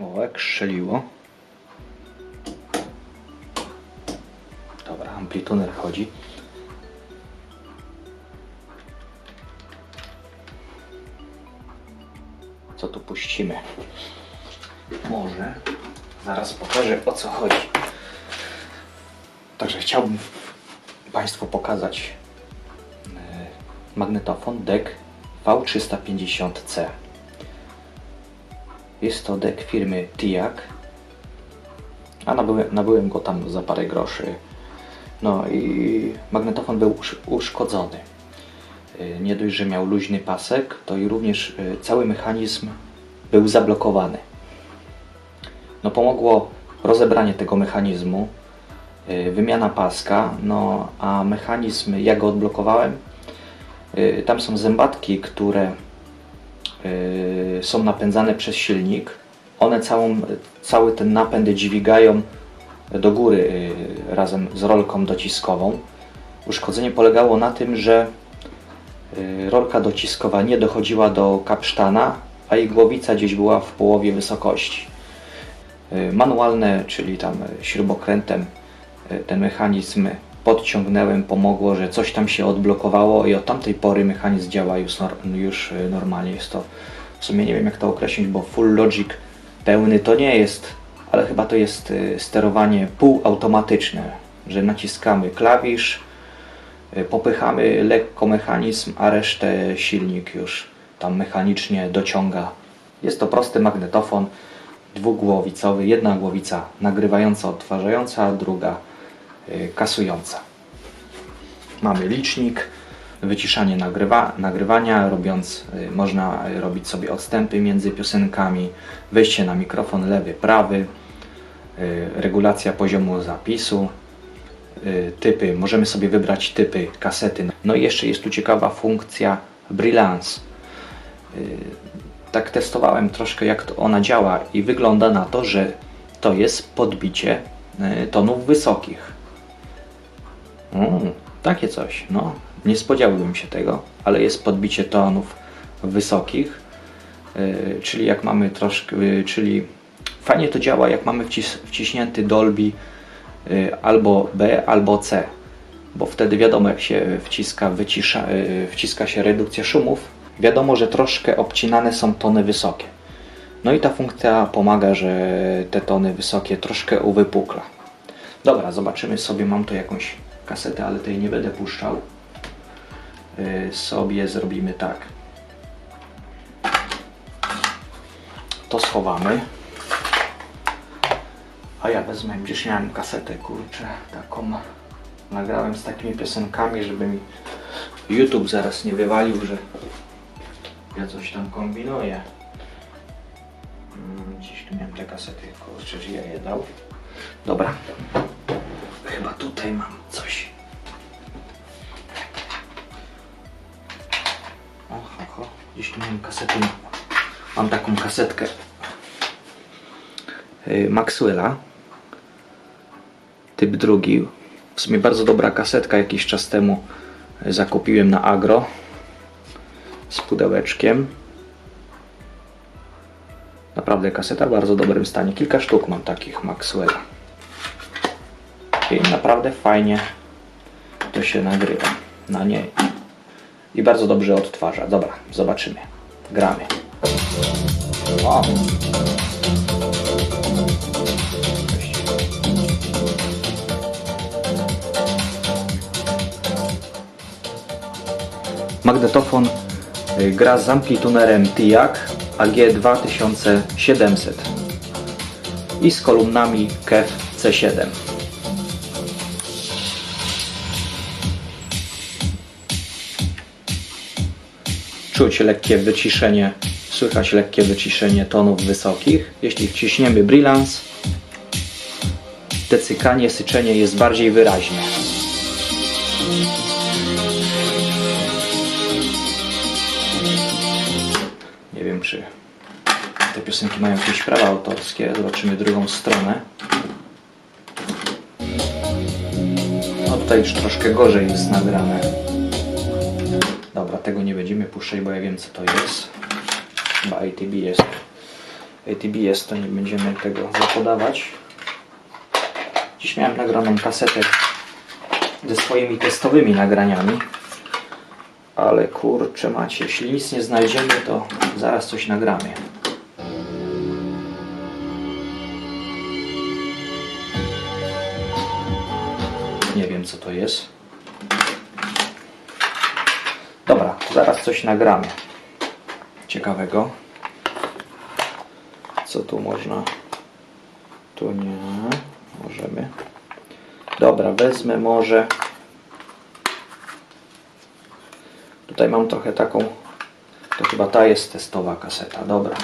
O, jak strzeliło. Dobra, amplituner chodzi. Co tu puścimy? Może zaraz pokażę o co chodzi. Także chciałbym Państwu pokazać e, magnetofon DEC V350C. Jest to dek firmy Tiak. A nabyłem, nabyłem go tam za parę groszy. No i magnetofon był usz, uszkodzony. Y, Nie dość, że miał luźny pasek, to i również y, cały mechanizm był zablokowany. No pomogło rozebranie tego mechanizmu, y, wymiana paska, no a mechanizm, jak go odblokowałem, tam są zębatki, które są napędzane przez silnik. One całą, cały ten napęd dźwigają do góry y, razem z rolką dociskową. Uszkodzenie polegało na tym, że y, rolka dociskowa nie dochodziła do kapsztana, a jej głowica gdzieś była w połowie wysokości. Y, Manualne, czyli tam y, śrubokrętem y, ten mechanizm podciągnąłem, pomogło, że coś tam się odblokowało i od tamtej pory mechanizm działa już, już y, normalnie. Jest to w sumie nie wiem jak to określić, bo full logic pełny to nie jest, ale chyba to jest y, sterowanie półautomatyczne, że naciskamy klawisz, y, popychamy lekko mechanizm, a resztę silnik już tam mechanicznie dociąga. Jest to prosty magnetofon dwugłowicowy, jedna głowica nagrywająca, odtwarzająca, a druga kasująca. Mamy licznik, wyciszanie nagrywa, nagrywania, robiąc, y, można y, robić sobie odstępy między piosenkami, wejście na mikrofon lewy, prawy, y, regulacja poziomu zapisu, y, typy, możemy sobie wybrać typy kasety. No i jeszcze jest tu ciekawa funkcja Brilance. Y, Tak testowałem troszkę jak to ona działa i wygląda na to, że to jest podbicie y, tonów wysokich. Mm, takie coś, no. Nie spodziewałbym się tego, ale jest podbicie tonów wysokich, yy, czyli jak mamy troszkę, yy, czyli fajnie to działa, jak mamy wcis, wciśnięty Dolby yy, albo B, albo C, bo wtedy wiadomo, jak się wciska, wycisza, yy, wciska się redukcja szumów, wiadomo, że troszkę obcinane są tony wysokie. No i ta funkcja pomaga, że te tony wysokie troszkę uwypukla. Dobra, zobaczymy sobie, mam tu jakąś kasetę, ale tej nie będę puszczał. Yy, sobie zrobimy tak. To schowamy. A ja wezmę, gdzieś miałem kasetę, kurczę, taką. Nagrałem z takimi piosenkami, żeby mi YouTube zaraz nie wywalił, że ja coś tam kombinuję. Mm, Gdzieś tu miałem te kasety, kurczę, że ja je dał. Dobra, Chyba tutaj mam coś. Oho, oho. Gdzieś tu mam kasetę. Mam taką kasetkę yy, Maxwella. Typ drugi. W sumie bardzo dobra kasetka. Jakiś czas temu yy, zakupiłem na Agro. Z pudełeczkiem. Naprawdę kaseta w bardzo dobrym stanie. Kilka sztuk mam takich Maxwella. I naprawdę fajnie to się nagrywa na niej. I bardzo dobrze odtwarza. Dobra, zobaczymy. Gramy. O. Magnetofon y, gra z amplitunerem TIAC AG2700 i z kolumnami KEF C7. Czuć lekkie wyciszenie, słychać lekkie wyciszenie tonów wysokich. Jeśli wciśniemy Brilance, te cykanie, syczenie jest bardziej wyraźne. Nie wiem, czy te piosenki mają jakieś prawa autorskie. Zobaczymy drugą stronę. No tutaj już troszkę gorzej jest nagrane. Dobra, tego nie będziemy puszczać, bo ja wiem co to jest. Chyba ATB jest. ATBS, to nie będziemy tego zapodawać. Dziś miałem nagraną kasetę ze swoimi testowymi nagraniami. Ale kurczę macie, jeśli nic nie znajdziemy, to zaraz coś nagramy. Nie wiem co to jest. Dobra, zaraz coś nagramy. Ciekawego. Co tu można? Tu nie. Możemy. Dobra, wezmę może. Tutaj mam trochę taką. To chyba ta jest testowa kaseta. Dobra.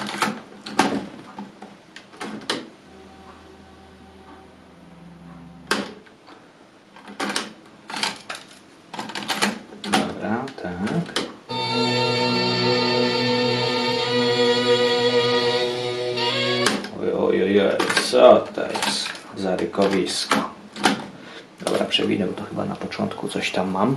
Co to jest za rykowisko? Dobra, przewinę, bo to chyba na początku coś tam mam.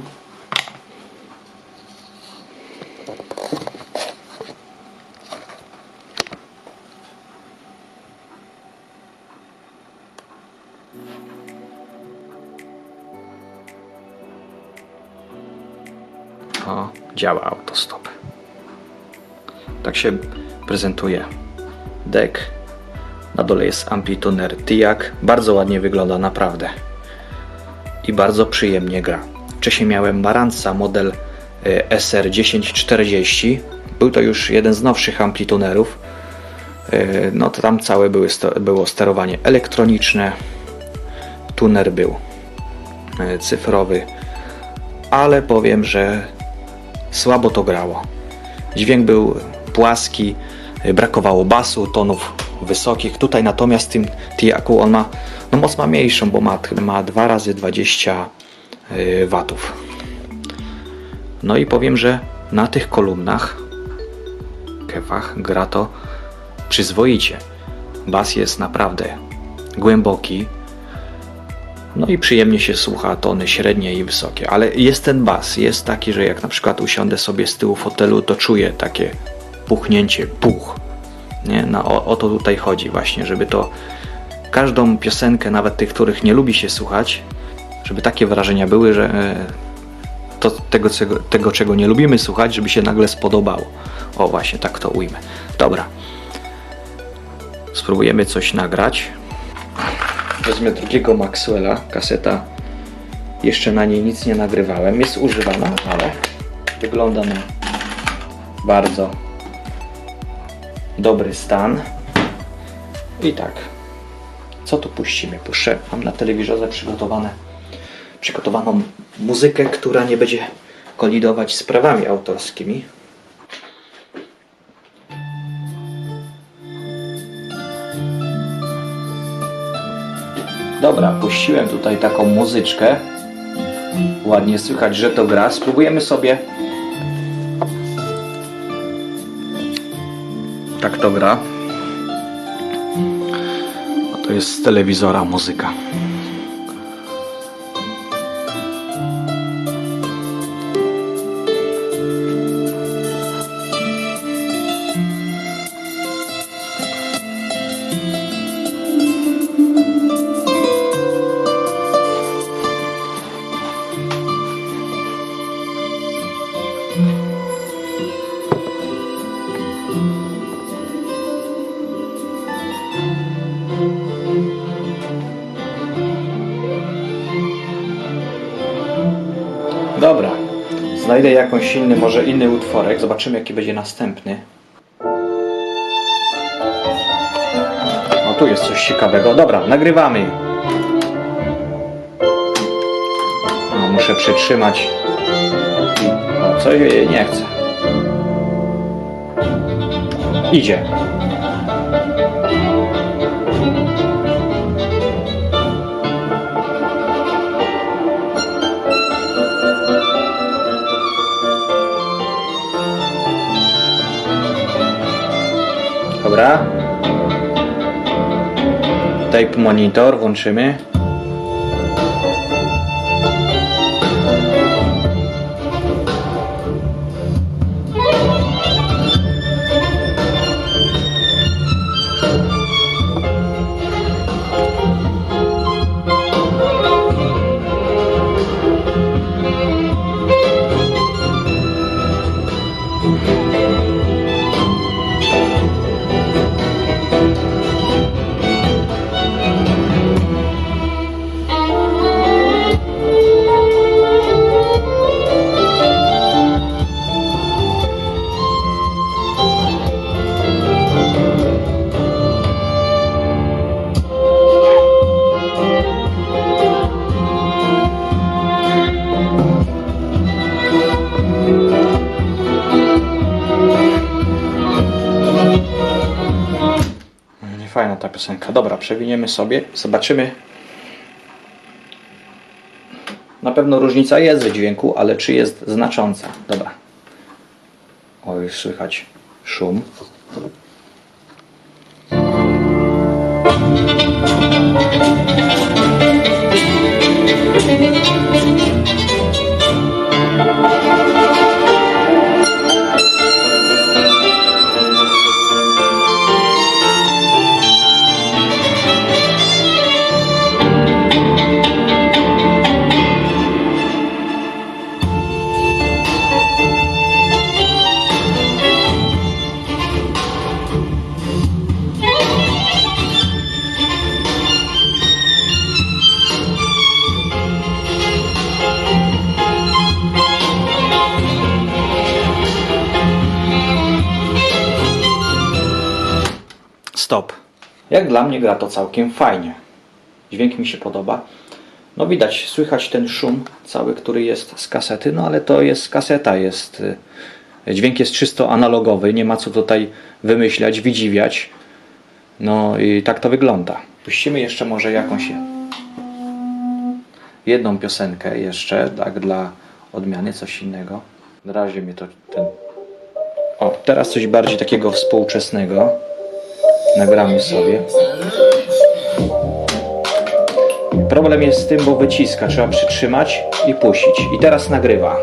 O, działa autostop. Tak się prezentuje deck. Na dole jest amplituner Tiak. Bardzo ładnie wygląda, naprawdę. I bardzo przyjemnie gra. Wcześniej miałem Maranca model y, SR1040. Był to już jeden z nowszych amplitunerów. Y, No to tam całe były, było sterowanie elektroniczne. Tuner był y, cyfrowy. Ale powiem, że słabo to grało. Dźwięk był płaski, brakowało basu, tonów wysokich. Tutaj natomiast tym Tiaku on ma no moc ma mniejszą, bo ma, ma 2 razy 20 y, watów. No i powiem, że na tych kolumnach, kefach gra to przyzwoicie. Bas jest naprawdę głęboki. No i przyjemnie się słucha tony średnie i wysokie, ale jest ten bas, jest taki, że jak na przykład usiądę sobie z tyłu fotelu, to czuję takie puchnięcie, puch. Nie? No, o, o to tutaj chodzi właśnie, żeby to każdą piosenkę, nawet tych, których nie lubi się słuchać, żeby takie wrażenia były, że e, to tego, czego, tego, czego nie lubimy słuchać, żeby się nagle spodobało. O właśnie, tak to ujmę. Dobra. Spróbujemy coś nagrać. Wezmę drugiego Maxwella, kaseta. Jeszcze na niej nic nie nagrywałem. Jest używana, ale wygląda na bardzo dobry stan. I tak. Co tu puścimy? Puszczę. Mam na telewizorze przygotowane, przygotowaną muzykę, która nie będzie kolidować z prawami autorskimi. Dobra, puściłem tutaj taką muzyczkę. Ładnie słychać, że to gra. Spróbujemy sobie. Tak to gra. A to jest z telewizora muzyka. Dobra. Znajdę jakąś inny, może inny utworek. Zobaczymy jaki będzie następny. O, tu jest coś ciekawego. Dobra, nagrywamy. O, muszę przytrzymać. O, coś nie chce. Idzie. Dobra. Tape monitor włączymy. Piosenka. Dobra, przewiniemy sobie, zobaczymy. Na pewno różnica jest w dźwięku, ale czy jest znacząca? Dobra. O, już słychać szum. Stop. Dla mnie gra to całkiem fajnie. Dźwięk mi się podoba. No widać, słychać ten szum cały, który jest z kasety, no ale to jest kaseta, jest y, dźwięk jest czysto analogowy, nie ma co tutaj wymyślać, wydziwiać. No i tak to wygląda. Puścimy jeszcze może jakąś jedną piosenkę jeszcze, tak dla odmiany, coś innego. Na razie mnie to ten... O, teraz coś bardziej takiego współczesnego. Nagramy sobie. Problem jest z tym, bo wyciska. Trzeba przytrzymać i puścić. I teraz nagrywa.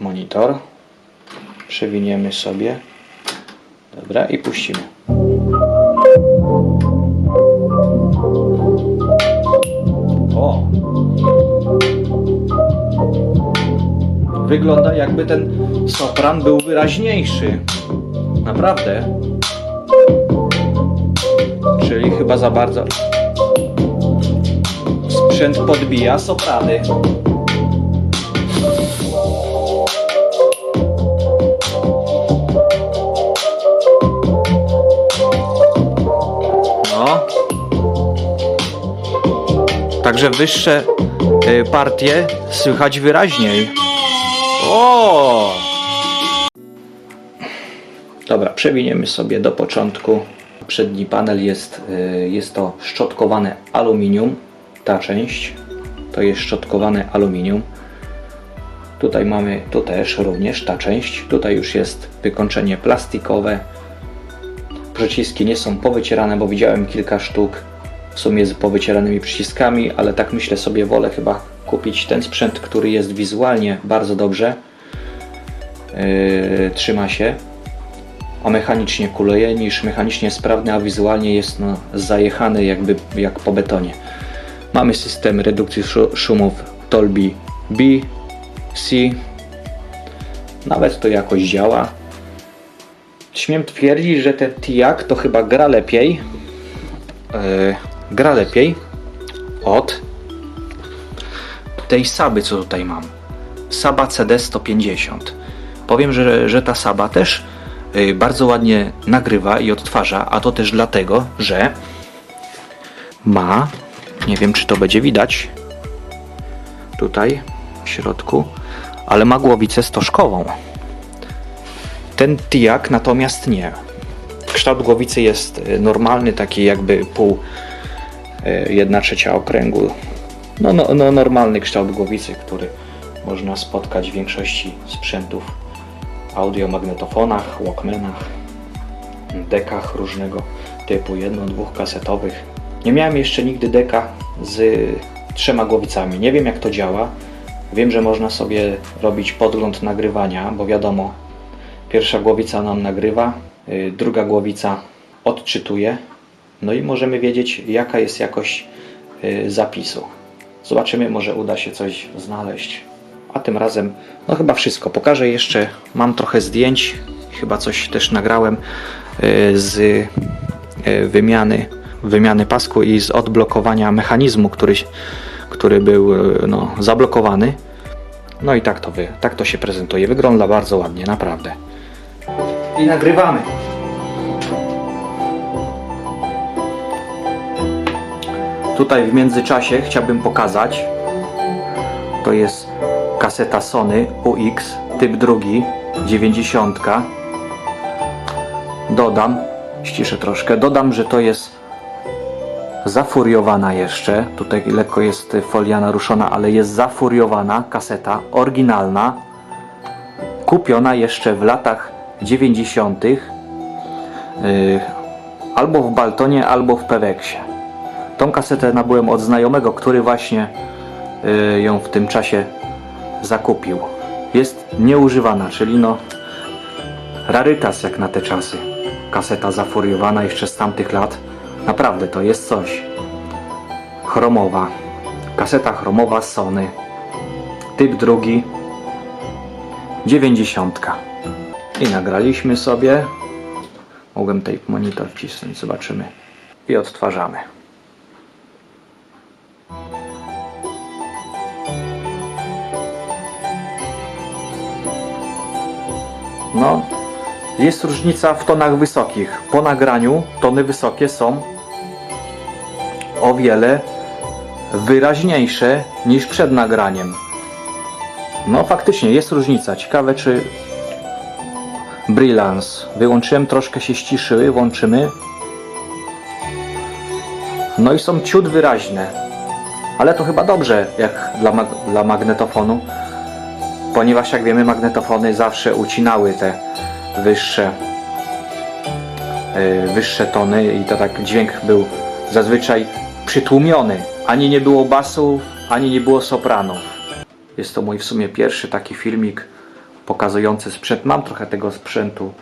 Monitor. Przewiniemy sobie. Dobra, i puścimy. O! Wygląda jakby ten sopran był wyraźniejszy. Naprawdę. Czyli chyba za bardzo sprzęt podbija soprany. Także wyższe y, partie słychać wyraźniej. O! Dobra, przewiniemy sobie do początku. Przedni panel jest, y, jest to szczotkowane aluminium. Ta część to jest szczotkowane aluminium. Tutaj mamy, tu też również ta część. Tutaj już jest wykończenie plastikowe. Przyciski nie są powycierane, bo widziałem kilka sztuk w sumie z powycieranymi przyciskami, ale tak myślę sobie, wolę chyba kupić ten sprzęt, który jest wizualnie bardzo dobrze. Yy, trzyma się, a mechanicznie kuleje, niż mechanicznie sprawny, a wizualnie jest no, zajechany jakby jak po betonie. Mamy system redukcji szu- szumów Dolby B, C. Nawet to jakoś działa. Śmiem twierdzić, że ten Tiak to chyba gra lepiej. Yy, gra lepiej od tej Saby, co tutaj mam. Saba CD 150. Powiem, że, że ta Saba też yy, bardzo ładnie nagrywa i odtwarza, a to też dlatego, że ma, nie wiem czy to będzie widać, tutaj w środku, ale ma głowicę stożkową. Ten tijak natomiast nie. Kształt głowicy jest y, normalny, taki jakby pół 1 trzecia okręgu. No, no, no normalny kształt głowicy, który można spotkać w większości sprzętów audiomagnetofonach, walkmanach, dekach różnego typu, jedno, dwóch kasetowych. Nie miałem jeszcze nigdy deka z trzema głowicami. Nie wiem jak to działa. Wiem, że można sobie robić podgląd nagrywania, bo wiadomo, pierwsza głowica nam nagrywa, y, druga głowica odczytuje, no i możemy wiedzieć jaka jest jakość y, zapisu. Zobaczymy, może uda się coś znaleźć. A tym razem, no chyba wszystko. Pokażę jeszcze, mam trochę zdjęć, chyba coś też nagrałem y, z y, wymiany, wymiany pasku i z odblokowania mechanizmu, który, który był no, zablokowany. No i tak to, wy, tak to się prezentuje. Wygląda bardzo ładnie, naprawdę. I nagrywamy. Tutaj w międzyczasie chciałbym pokazać, to jest kaseta Sony UX typ drugi 90 dodam ściszę troszkę. Dodam że to jest zafuriowana jeszcze. Tutaj lekko jest folia naruszona ale jest zafuriowana kaseta oryginalna kupiona jeszcze w latach 90 yy, albo w Baltonie albo w Peweksie tą kasetę nabyłem od znajomego który właśnie yy, ją w tym czasie zakupił. Jest nieużywana, czyli no rarytas jak na te czasy. Kaseta zafuriowana jeszcze z tamtych lat. Naprawdę to jest coś. Chromowa. Kaseta chromowa Sony. Typ drugi. 90. I nagraliśmy sobie. Mogłem tape monitor wcisnąć, zobaczymy. I odtwarzamy. No, jest różnica w tonach wysokich. Po nagraniu tony wysokie są o wiele wyraźniejsze niż przed nagraniem. No, faktycznie jest różnica. Ciekawe, czy Brilance. Wyłączyłem, troszkę się ściszyły, włączymy. No i są ciut wyraźne. Ale to chyba dobrze, jak dla, mag dla magnetofonu ponieważ jak wiemy magnetofony zawsze ucinały te wyższe yy, wyższe tony i to tak dźwięk był zazwyczaj przytłumiony. Ani nie było basów, ani nie było sopranów. Jest to mój w sumie pierwszy taki filmik pokazujący sprzęt. Mam trochę tego sprzętu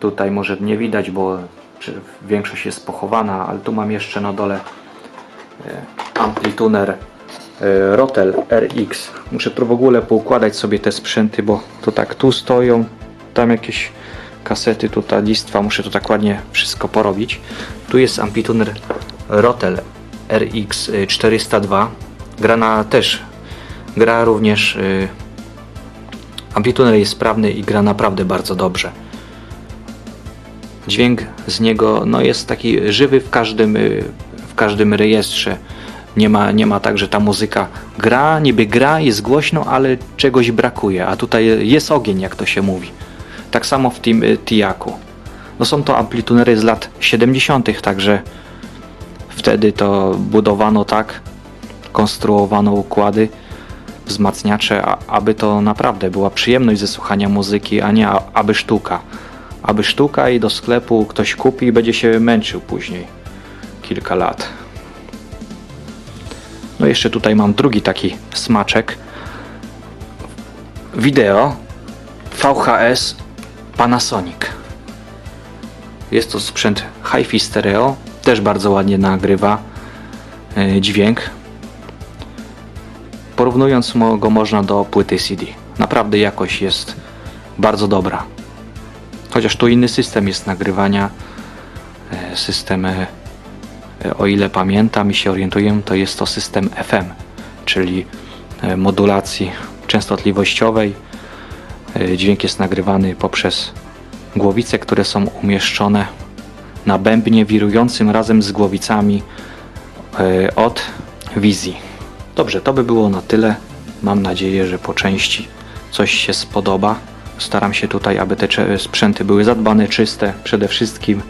tutaj może nie widać, bo większość jest pochowana, ale tu mam jeszcze na dole yy, amplituner Rotel RX. Muszę w ogóle poukładać sobie te sprzęty, bo to tak tu stoją, tam jakieś kasety, tutaj listwa, muszę to tak ładnie wszystko porobić. Tu jest Ampituner Rotel RX 402. Gra na też, gra również y, Amplituner jest sprawny i gra naprawdę bardzo dobrze. Dźwięk z niego no, jest taki żywy w każdym, w każdym rejestrze. Nie ma, nie ma tak, że ta muzyka gra, niby gra, jest głośno, ale czegoś brakuje, a tutaj jest ogień, jak to się mówi. Tak samo w tym Tiaku. No są to amplitunery z lat 70., także wtedy to budowano tak, konstruowano układy, wzmacniacze, aby to naprawdę była przyjemność ze słuchania muzyki, a nie aby sztuka. Aby sztuka i do sklepu ktoś kupi i będzie się męczył później kilka lat. No jeszcze tutaj mam drugi taki smaczek. Wideo VHS Panasonic. Jest to sprzęt hi-fi stereo, też bardzo ładnie nagrywa e, dźwięk. Porównując go można do płyty CD. Naprawdę jakość jest bardzo dobra. Chociaż tu inny system jest nagrywania. E, system o ile pamiętam i się orientuję, to jest to system FM, czyli e, modulacji częstotliwościowej. E, dźwięk jest nagrywany poprzez głowice, które są umieszczone na bębnie wirującym razem z głowicami e, od wizji. Dobrze, to by było na tyle. Mam nadzieję, że po części coś się spodoba. Staram się tutaj, aby te sprzęty były zadbane, czyste przede wszystkim.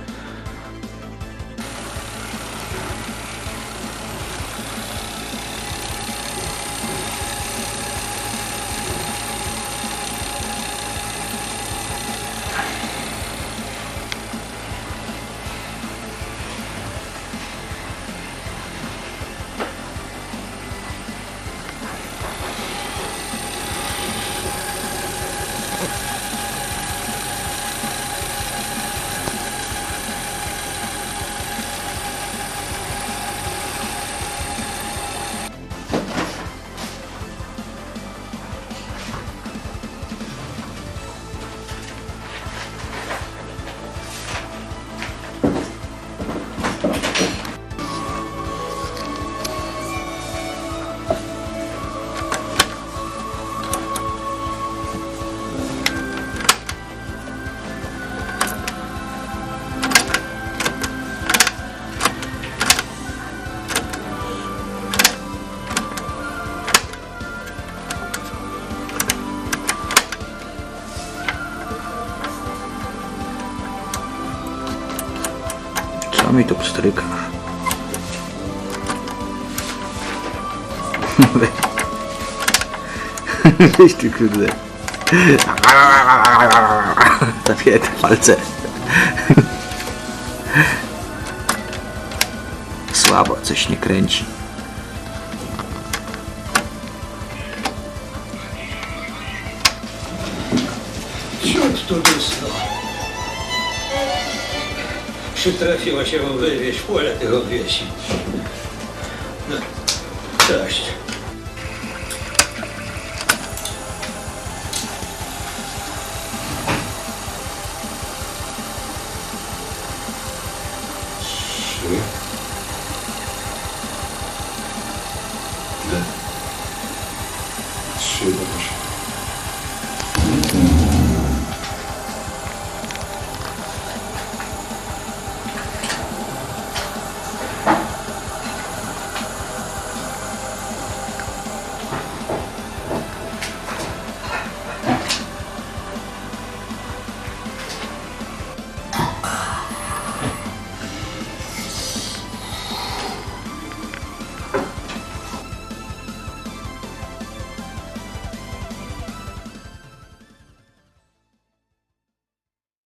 Co mi tu pstrykasz? Weź ty kurde. Takie te palce. Słabo, coś nie kręci. Przytrafiło się mu wywieźć pole tych obwiesi. No, cześć.